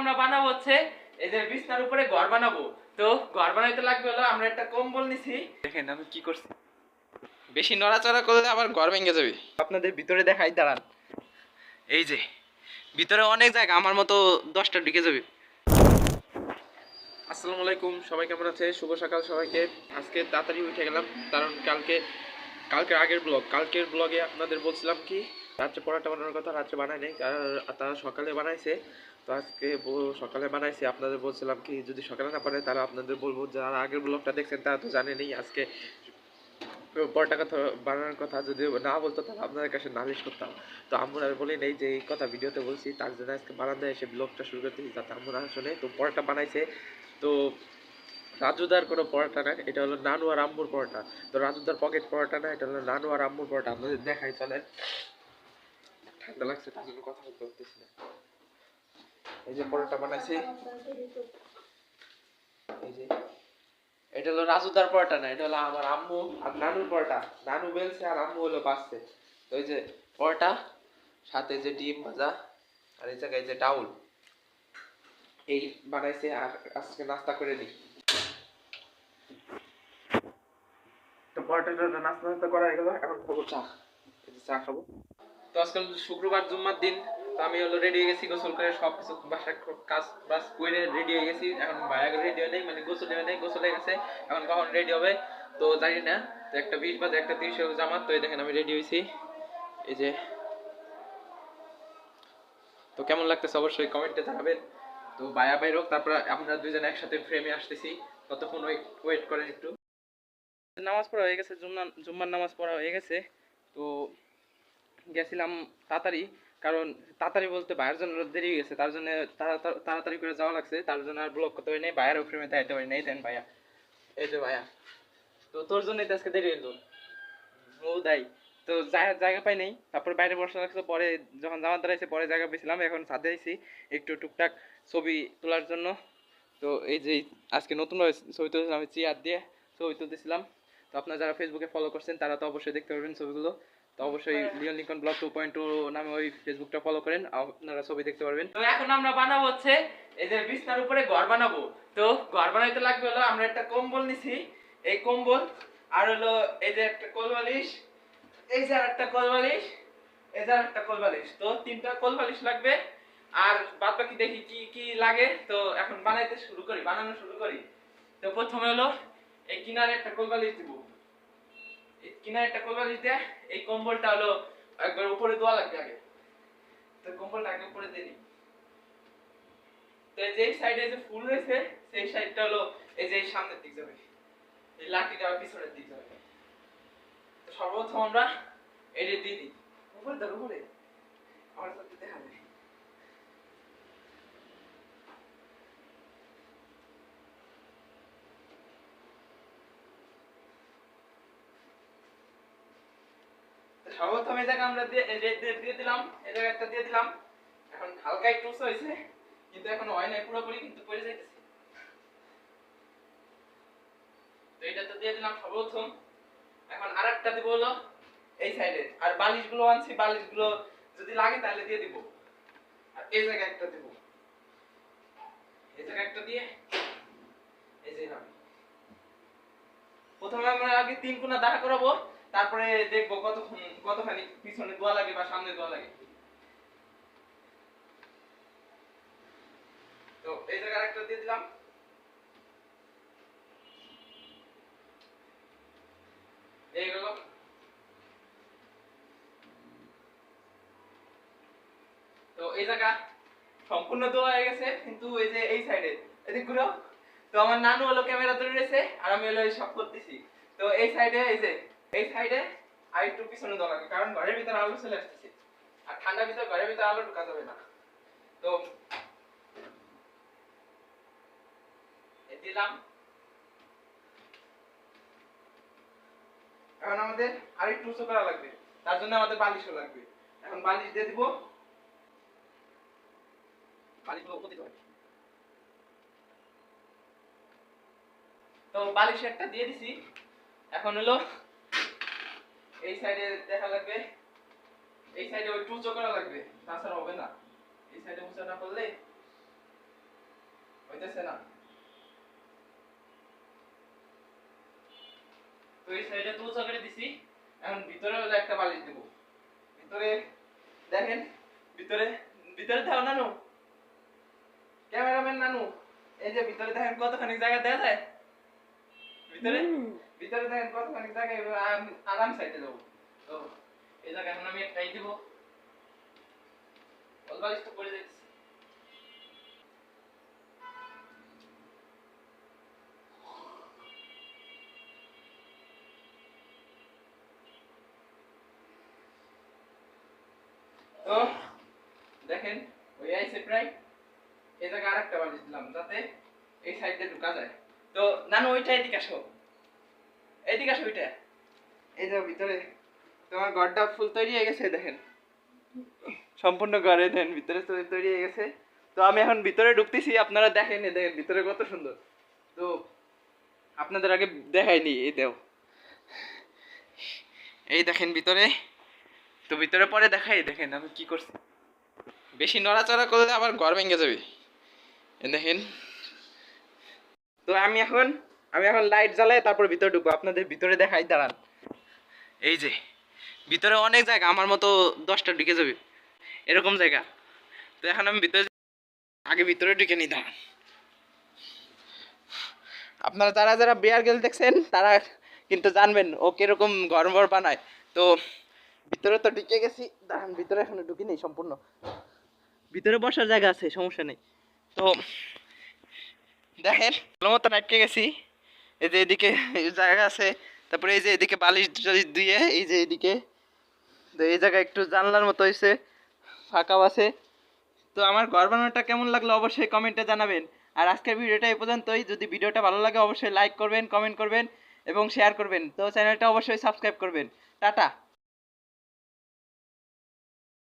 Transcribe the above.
আমরা বানাবো হচ্ছে এই যে বিছনার উপরে ঘর বানাবো। তো ঘর বানাইতে লাগবে হলো আমরা একটা কম্বল নিছি। দেখেন আমি কি করছি? বেশি নড়াচড়া করলে আবার ঘর ভেঙে যাবে। আপনাদের ভিতরে দেখাই দাঁড়ান। এই যে ভিতরে অনেক জায়গা আমার মতো দশটা ঢুকে যাবে। আসসালামু আলাইকুম সবাই কেমন আছে? শুভ সকাল সবাইকে। আজকে তাড়াতাড়ি উঠে গেলাম কারণ কালকে কালকের আগের ব্লগ। কালকের ব্লগে আপনাদের বলছিলাম কি রাত্রে পরোটা বানানোর কথা রাত্রে বানাই নাই তারা সকালে বানাইছে, তো আজকে সকালে বানাইছে, আপনাদের বলছিলাম কি, যদি সকালে না পারে তারা আপনাদের বলব যারা আগের ব্লগটা দেখছেন, তারা তো জানেনই, আজকে পরোটা কথা, বানানোর কথা যদি না বলতো, তাহলে আপনাদের কাছে নালিশ করতাম। তো আমরা বলি নেই যে, এই কথা ভিডিওতে বলছি, তার জন্য আজকে বারান্দায় এসে ব্লগটা শুরু করতেছি, যাতে আমরা শুনে তো পরোটা বানাইছে, তো রাজুদার কোনো পরোটা না এটা হলো নানু আর আম্মুর পরোটা। তো রাজুদার পকেট পরোটা না, এটা হলো নানু আর আম্মুর পরোটা, আপনাদের দেখাই, চলেন। ঠান্ডা লাগছে, তার জন্য কথা বলতে পারতেছি না। এই যে পরোটা বানাইছে। এই যে। এটা হলো রাজুদার পরোটা না, এটা হলো আমার আম্মু আর নানুর পরোটা। নানু বেলছে আর আম্মু হলো বাসছে তো এই যে পরোটা, সাথে যে ডিম ভাজা, আর এই জায়গায় যে ডাউল। এই বানাইছে আর আজকে নাস্তা করে নিই। তো পরোটাটা নাস্তা নাস্তা করা গেল, এখন খাব চা। চা খাব। তো আজকাল শুক্রবার জুম্মার দিন, তো আমি হলো রেডি হয়ে গেছি, গোসল করে সব কিছু বাসার কাজ বাস করে রেডি হয়ে গেছি। এখন ভাইয়া রেডি হয়ে নেই মানে গোসল হয়ে নেই, গোসল হয়ে গেছে। এখন কখন রেডি হবে, তো জানি না। তো একটা বিশ বাজে, একটা তিরিশ জামাত, তো দেখেন আমি রেডি হয়েছি। এই যে। তো কেমন লাগতেছে অবশ্যই কমেন্টে জানাবেন। তো বায়া বাইর হোক তারপর আমরা দুইজন একসাথে ফ্রেমে আসতেছি। ততক্ষণ ওয়েট ওয়েট করেন একটু। নামাজ পড়া হয়ে গেছে জুম্মার নামাজ পড়া হয়ে গেছে। তো গেছিলাম তাড়াতাড়ি, কারণ তাড়াতাড়ি বলতে বাইরের জন্য দেরি হয়ে গেছে, তার জন্য তাড়াতাড়ি করে যাওয়া লাগছে, তার জন্য আর ব্লক করতে পারি নাই বাইরের ফ্রেমে দেখাতে পারি নাই, দেন ভাইয়া। এই যে ভাইয়া, তো তোর জন্যই তো আজকে দেরি হলো ও দাই, তো জায়গা পাই নাই, তারপর বাইরে বসা লাগছে, পরে যখন জামা দাঁড়াইছে পরে জায়গা পেয়েছিলাম, এখন ছাদে আইছি, একটু টুকটাক ছবি তোলার জন্য। তো এই যে আজকে নতুনভাবে ছবি তুলছিলাম চেয়ার দিয়ে ছবি তুলতেছিলাম। তো আপনারা যারা ফেসবুকে ফলো করছেন, তারা তো অবশ্যই দেখতে পারবেন ছবিগুলো। তো অবশ্যই Leon Lincoln blog two point two নামে ওই ফেসবুকটা ফলো করেন, আপনারা ছবি দেখতে পারবেন। তো এখন আমরা বানাবো হচ্ছে এই যে বিছনার উপরে ঘর বানাবো। তো ঘর বানাইতে লাগবে হলো, আমরা একটা কম্বল নিছি। এই কম্বল, আর হলো এই যে একটা কোলবালিশ, এই যে আর একটা কোলবালিশ, এই যে আর একটা কোলবালিশ। তো তিনটা কোলবালিশ লাগবে, আর বাদ বাকি দেখি কি কি লাগে। তো এখন বানাইতে শুরু করি, বানানো শুরু করি। তো প্রথমে হলো এই কিনারে একটা কোলবালিশ দিব। কিনারে একটা কোলবালিশ দিয়ে এই কম্বলটা হলো একবার উপরে দেওয়া লাগবে আগে। তো কম্বলটা আগে উপরে দিয়ে দিই। তো এই যে সাইডে যে ফুল রয়েছে, সেই সাইডটা হলো এই যে সামনের দিক যাবে। এই লাঠিটা পিছনের দিক যাবে। সর্বপ্রথম আমরা এটা দিয়ে দিই। উপরে ধর, উপরে। আমার সাথে দেখা যায় সর্বপ্রথম এই জায়গা আমরা দিয়ে দিলাম। এই জায়গা একটা দিয়ে দিলাম। এখন হালকা একটু উঁচু হয়েছে, কিন্তু এখন হয় নাই, পুরোপুরি কিন্তু পড়ে যাইতেছে। তো এটা তো দিয়ে দিলাম সর্বপ্রথম। এখন আরেকটা দিব হলো এই সাইডে আর আনছি যদি লাগে তাহলে দিয়ে দিব। আর এই একটা দিব। এই একটা দিয়ে এই যে প্রথমে আমরা আগে তিন কোণা দাঁড়া করাবো। তারপরে দেখব কত কতখানি পিছনে দোয়া লাগে বা সামনে দোয়া লাগে। তো এই জায়গায় একটা দিয়ে দিলাম। এই গেল। তো এই জায়গা সম্পূর্ণ দোয়া হয়ে গেছে, কিন্তু এই যে এই সাইডে এদিক ঘুরো। তো আমার নানু হলো ক্যামেরা ধরে রয়েছে, আর আমি হলো এই সব করতেছি। তো এই সাইডে এই যে এই সাইডে আর একটু পিছনে দেওয়া লাগে কারণ ঘরের ভিতরে আলো চলে আসতেছে। আর ঠান্ডার ভিতরে ঘরের ভিতরে আলো ঢোকা যাবে না। তো দিলাম। এখন আমাদের আরেকটু উঁচু করা লাগবে। তার জন্য আমাদের বালিশও লাগবে। এখন বালিশ দিয়ে দিব। উপর তো বালিশ একটা দিয়ে দিছি। এখন হলো এই সাইডে দেখা লাগবে। এই সাইডে ওই টুচো করা লাগবে। তাছাড়া হবে না। এই সাইডে উঁচু না করলে হইতেছে না। তো এই সাইডে উঁচা করে দিছি। এখন ভিতরে একটা বালিশ দেব। ভিতরে দেখেন, ভিতরে ভিতরে থাও নানু। ক্যামেরাম্যান নানু। এই যে ভিতরে দেখেন কতখানি জায়গা দেয়া যায়। ভিতরে? ভিতরে দেখেন কতখানি জায়গা এবার আমি আরাম সাইডে যাব। তো এই জায়গা এখন আমি একটাই দিব। বল বালিশ তো পড়ে যাচ্ছে। তো, দেখেন, ওই আইসে প্রায় এই জায়গায় আরেকটা বালিশ দিলাম, যাতে এই সাইডে ঢুকা যায়। তো, নানু, ওইটা এদিকে আসো। আসো ওইটা এই যে ভিতরে, তোমার ফুল তৈরি হয়ে গেছে, দেখেন। সম্পূর্ণ দেন ভিতরে তৈরি হয়ে গেছে। তো আমি এখন ভিতরে ঢুকতেছি, আপনারা দেখেন দেখেন, ভিতরে কত সুন্দর। তো আপনাদের আগে দেখাইনি এই দেও। এই দেখেন ভিতরে, তো ভিতরে পরে দেখাই, দেখেন আমি কি করছি। বেশি নড়াচড়া করলে আবার ঘর ভেঙে যাবে। দেখেন। তো আমি এখন আমি এখন লাইট জ্বালাই তারপর ভিতরে ঢুকবো। আপনাদের ভিতরে দেখাই, দাঁড়ান। এই যে, ভিতরে অনেক জায়গা, আমার মতো দশটা ঢুকে যাবে। এরকম জায়গা। তো এখন আমি ভিতরে আগে ভিতরে ঢুকে নি দাঁড়ান। আপনারা যারা যারা বিয়ার গেল দেখছেন, তারা কিন্তু জানবেন ও কীরকম ঘর ঘর বানায়। তো ভিতরে তো ঢুকে গেছি। দাঁড়ান, ভিতরে এখনও ঢুকি নেই সম্পূর্ণ। ভিতরে বসার জায়গা আছে, সমস্যা নেই। তো দেখেন, ভালো মতন আটকে গেছি। এই যে এদিকে জায়গা আছে, তারপরে এই যে এদিকে বালিশ টালিশ দিয়ে এই যে এদিকে তো এই জায়গা একটু জানলার মতো হয়েছে ফাঁকাও আছে। তো আমার ঘর বানানোটা কেমন লাগল অবশ্যই কমেন্টে জানাবেন। আর আজকের ভিডিওটা এই পর্যন্তই। যদি ভিডিওটা ভালো লাগে অবশ্যই লাইক করবেন কমেন্ট করবেন এবং শেয়ার করবেন। তো চ্যানেলটা অবশ্যই সাবস্ক্রাইব করবেন। টাটা।